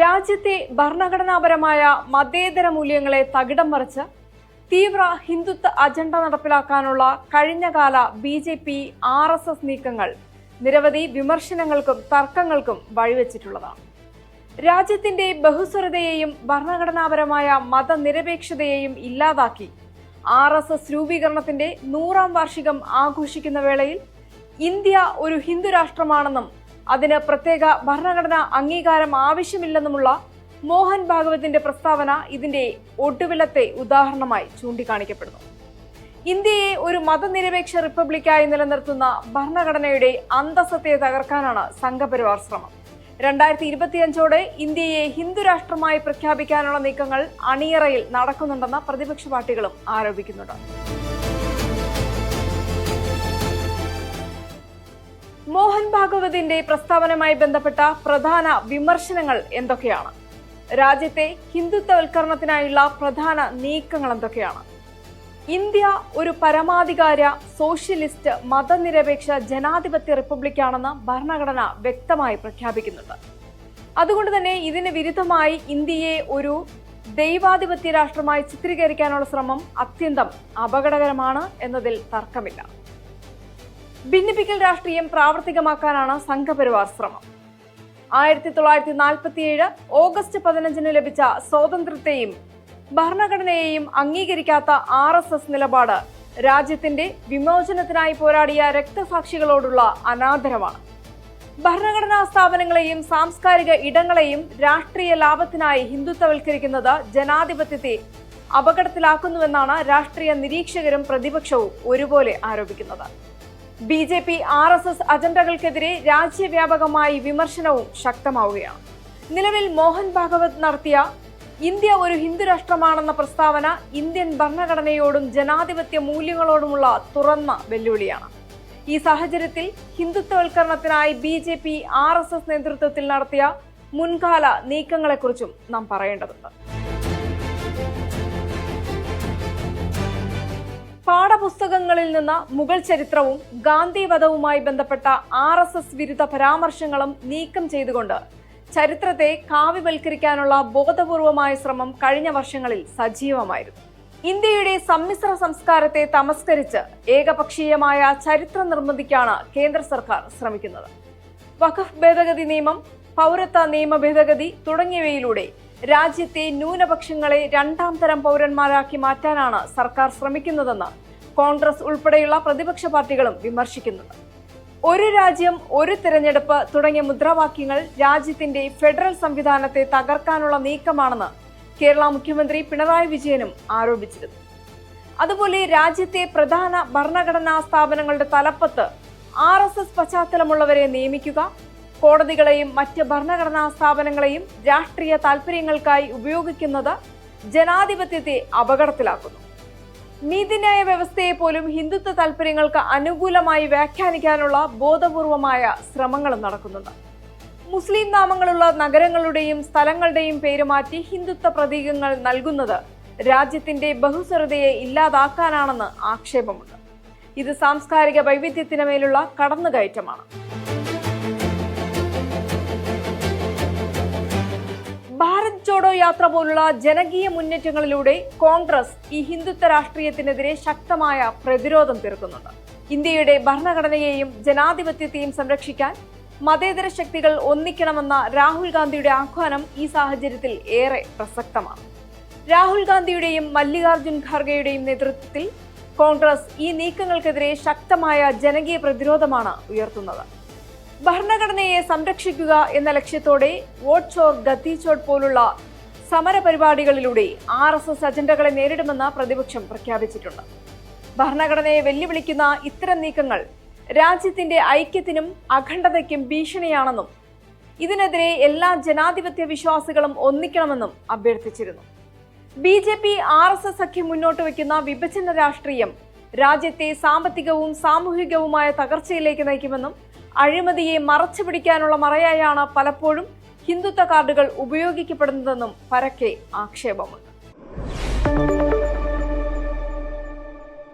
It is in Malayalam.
രാജ്യത്തെ ഭരണഘടനാപരമായ മതേതര മൂല്യങ്ങളെ തകിടം മറിച്ച് തീവ്ര ഹിന്ദുത്വ അജണ്ട നടപ്പിലാക്കാനുള്ള കഴിഞ്ഞകാല B J P R S S നീക്കങ്ങൾ നിരവധി വിമർശനങ്ങൾക്കും തർക്കങ്ങൾക്കും വഴിവെച്ചിട്ടുള്ളതാണ്. രാജ്യത്തിന്റെ ബഹുസ്വരതയെയും ഭരണഘടനാപരമായ മതനിരപേക്ഷതയെയും ഇല്ലാതാക്കി ആർ എസ് എസ് രൂപീകരണത്തിന്റെ നൂറാം വാർഷികം ആഘോഷിക്കുന്ന വേളയിൽ ഇന്ത്യ ഒരു ഹിന്ദു രാഷ്ട്രമാണെന്നും അതിന് പ്രത്യേക ഭരണഘടനാ അംഗീകാരം ആവശ്യമില്ലെന്നുമുള്ള മോഹൻ ഭാഗവതിന്റെ പ്രസ്താവന ഇതിന്റെ ഒടുവിലത്തെ ഉദാഹരണമായി ചൂണ്ടിക്കാണിക്കപ്പെടുന്നു. ഇന്ത്യയെ ഒരു മതനിരപേക്ഷ റിപ്പബ്ലിക്കായി നിലനിർത്തുന്ന ഭരണഘടനയുടെ അന്തസ്സത്തെ തകർക്കാനാണ് സംഘപരിവാർ ശ്രമം. രണ്ടായിരത്തി ഇരുപത്തിയഞ്ചോടെ ഇന്ത്യയെ ഹിന്ദുരാഷ്ട്രമായി പ്രഖ്യാപിക്കാനുള്ള നീക്കങ്ങൾ അണിയറയിൽ നടക്കുന്നുണ്ടെന്ന് പ്രതിപക്ഷ പാർട്ടികളും ആരോപിക്കുന്നുണ്ട്. മോഹൻ ഭാഗവതിന്റെ പ്രസ്താവനയുമായി ബന്ധപ്പെട്ട പ്രധാന വിമർശനങ്ങൾ എന്തൊക്കെയാണ്? രാജ്യത്തെ ഹിന്ദുത്വവൽക്കരണത്തിനായുള്ള പ്രധാന നീക്കങ്ങൾ എന്തൊക്കെയാണ്? ഇന്ത്യ ഒരു പരമാധികാര സോഷ്യലിസ്റ്റ് മതനിരപേക്ഷ ജനാധിപത്യ റിപ്പബ്ലിക്കാണെന്ന് ഭരണഘടന വ്യക്തമായി പ്രഖ്യാപിക്കുന്നുണ്ട്. അതുകൊണ്ട് തന്നെ ഇതിന് വിരുദ്ധമായി ഇന്ത്യയെ ഒരു ദൈവാധിപത്യ രാഷ്ട്രമായി ചിത്രീകരിക്കാനുള്ള ശ്രമം അത്യന്തം അപകടകരമാണ് എന്നതിൽ തർക്കമില്ല. ഭിന്നിപ്പിക്കൽ രാഷ്ട്രീയം പ്രാവർത്തികമാക്കാനാണ് സംഘപരിവാർ ശ്രമം. ആയിരത്തി തൊള്ളായിരത്തി നാൽപ്പത്തിയേഴ് ഓഗസ്റ്റ് പതിനഞ്ചിന് ലഭിച്ച സ്വാതന്ത്ര്യത്തെയും ഭരണഘടനയെയും അംഗീകരിക്കാത്ത ആർ എസ് എസ് നിലപാട് രാജ്യത്തിന്റെ വിമോചനത്തിനായി പോരാടിയ രക്തസാക്ഷികളോടുള്ള അനാദരമാണ്. ഭരണഘടനാ സ്ഥാപനങ്ങളെയും സാംസ്കാരിക ഇടങ്ങളെയും രാഷ്ട്രീയ ലാഭത്തിനായി ഹിന്ദുത്വവൽക്കരിക്കുന്നത് ജനാധിപത്യത്തെ അപകടത്തിലാക്കുന്നുവെന്നാണ് രാഷ്ട്രീയ നിരീക്ഷകരും പ്രതിപക്ഷവും ഒരുപോലെ ആരോപിക്കുന്നത്. B J P R S S അജണ്ടകൾക്കെതിരെ രാജ്യവ്യാപകമായി വിമർശനവും ശക്തമാവുകയാണ്. നിലവിൽ മോഹൻ ഭാഗവത് നടത്തിയ ഇന്ത്യ ഒരു ഹിന്ദു രാഷ്ട്രമാണെന്ന പ്രസ്താവന ഇന്ത്യൻ ഭരണഘടനയോടും ജനാധിപത്യ മൂല്യങ്ങളോടുമുള്ള തുറന്ന വെല്ലുവിളിയാണ്. ഈ സാഹചര്യത്തിൽ ഹിന്ദുത്വവൽക്കരണത്തിനായി B J P R S S നേതൃത്വത്തിൽ നടത്തിയ മുൻകാല നീക്കങ്ങളെക്കുറിച്ചും നാം പറയേണ്ടതുണ്ട്. പാഠപുസ്തകങ്ങളിൽ നിന്ന് മുഗൾ ചരിത്രവും ഗാന്ധിവധവുമായി ബന്ധപ്പെട്ട ആർ എസ് എസ് വിരുദ്ധ പരാമർശങ്ങളും നീക്കം ചെയ്തുകൊണ്ട് ചരിത്രത്തെ കാവ്യവൽക്കരിക്കാനുള്ള ബോധപൂർവമായ ശ്രമം കഴിഞ്ഞ വർഷങ്ങളിൽ സജീവമായിരുന്നു. ഇന്ത്യയുടെ സമ്മിശ്ര സംസ്കാരത്തെ തമസ്കരിച്ച് ഏകപക്ഷീയമായ ചരിത്ര നിർമ്മിതിക്കാണ് കേന്ദ്ര സർക്കാർ ശ്രമിക്കുന്നത്. വഖഫ് ഭേദഗതി നിയമം പൗരത്വ നിയമ ഭേദഗതി തുടങ്ങിയവയിലൂടെ രാജ്യത്തെ ന്യൂനപക്ഷങ്ങളെ രണ്ടാം തരം പൗരന്മാരാക്കി മാറ്റാനാണ് സർക്കാർ ശ്രമിക്കുന്നതെന്ന് കോൺഗ്രസ് ഉൾപ്പെടെയുള്ള പ്രതിപക്ഷ പാർട്ടികളും വിമർശിക്കുന്നു. ഒരു രാജ്യം ഒരു തിരഞ്ഞെടുപ്പ് തുടങ്ങിയ മുദ്രാവാക്യങ്ങൾ രാജ്യത്തിന്റെ ഫെഡറൽ സംവിധാനത്തെ തകർക്കാനുള്ള നീക്കമാണെന്ന് കേരള മുഖ്യമന്ത്രി പിണറായി വിജയനും ആരോപിച്ചിരുന്നു. അതുപോലെ രാജ്യത്തെ പ്രധാന ഭരണഘടനാ സ്ഥാപനങ്ങളുടെ തലപ്പത്ത് ആർ എസ് എസ് പശ്ചാത്തലമുള്ളവരെ നിയമിക്കുക കോടതികളെയും മറ്റ് ഭരണഘടനാ സ്ഥാപനങ്ങളെയും രാഷ്ട്രീയ താൽപര്യങ്ങൾക്കായി ഉപയോഗിക്കുന്നത് ജനാധിപത്യത്തെ അപകടത്തിലാക്കുന്നു. നീതിന്യായ വ്യവസ്ഥയെ പോലും ഹിന്ദുത്വ താൽപര്യങ്ങൾക്ക് അനുകൂലമായി വ്യാഖ്യാനിക്കാനുള്ള ബോധപൂർവമായ ശ്രമങ്ങളും നടക്കുന്നുണ്ട്. മുസ്ലിം നാമങ്ങളുള്ള നഗരങ്ങളുടെയും സ്ഥലങ്ങളുടെയും പേര് മാറ്റി ഹിന്ദുത്വ പ്രതീകങ്ങൾ നൽകുന്നത് രാജ്യത്തിന്റെ ബഹുസ്വരതയെ ഇല്ലാതാക്കാനാണെന്ന് ആക്ഷേപമുണ്ട്. ഇത് സാംസ്കാരിക വൈവിധ്യത്തിന് മേലുള്ള കടന്നുകയറ്റമാണ്. ജോഡോ യാത്ര പോലുള്ള ജനകീയ മുന്നേറ്റങ്ങളിലൂടെ കോൺഗ്രസ് ഈ ഹിന്ദുത്വ രാഷ്ട്രീയത്തിനെതിരെ ശക്തമായ പ്രതിരോധം തീർക്കുന്നുണ്ട്. ഇന്ത്യയുടെ ഭരണഘടനയെയും ജനാധിപത്യത്തെയും സംരക്ഷിക്കാൻ മതേതര ശക്തികൾ ഒന്നിക്കണമെന്ന രാഹുൽ ഗാന്ധിയുടെ ആഹ്വാനം ഈ സാഹചര്യത്തിൽ ഏറെ പ്രസക്തമാണ്. രാഹുൽ ഗാന്ധിയുടെയും മല്ലികാർജുൻ ഖാർഗെയുടെയും നേതൃത്വത്തിൽ കോൺഗ്രസ് ഈ നീക്കങ്ങൾക്കെതിരെ ശക്തമായ ജനകീയ പ്രതിരോധമാണ് ഉയർത്തുന്നത്. ഭരണഘടനയെ സംരക്ഷിക്കുക എന്ന ലക്ഷ്യത്തോടെ വോട്ട് ചോർ ഗത്തി ചോട്ട് പോലുള്ള സമരപരിപാടികളിലൂടെ ആർ എസ് എസ് അജണ്ടകളെ നേരിടുമെന്ന് പ്രതിപക്ഷം പ്രഖ്യാപിച്ചിട്ടുണ്ട്. ഭരണഘടനയെ വെല്ലുവിളിക്കുന്ന ഇത്തരം നീക്കങ്ങൾ രാജ്യത്തിന്റെ ഐക്യത്തിനും അഖണ്ഡതയ്ക്കും ഭീഷണിയാണെന്നും ഇതിനെതിരെ എല്ലാ ജനാധിപത്യ വിശ്വാസികളും ഒന്നിക്കണമെന്നും അഭ്യർത്ഥിച്ചിരുന്നു. B J P R S S സഖ്യം മുന്നോട്ട് വയ്ക്കുന്ന വിഭജന രാഷ്ട്രീയം രാജ്യത്തെ സാമ്പത്തികവും സാമൂഹികവുമായ തകർച്ചയിലേക്ക് നയിക്കുമെന്നും അഴിമതിയെ മറച്ചു പിടിക്കാനുള്ള മറയായാണ് പലപ്പോഴും ഹിന്ദുത്വ കാർഡുകൾ ഉപയോഗിക്കപ്പെടുന്നതെന്നും പരക്കെ ആക്ഷേപമുണ്ട്.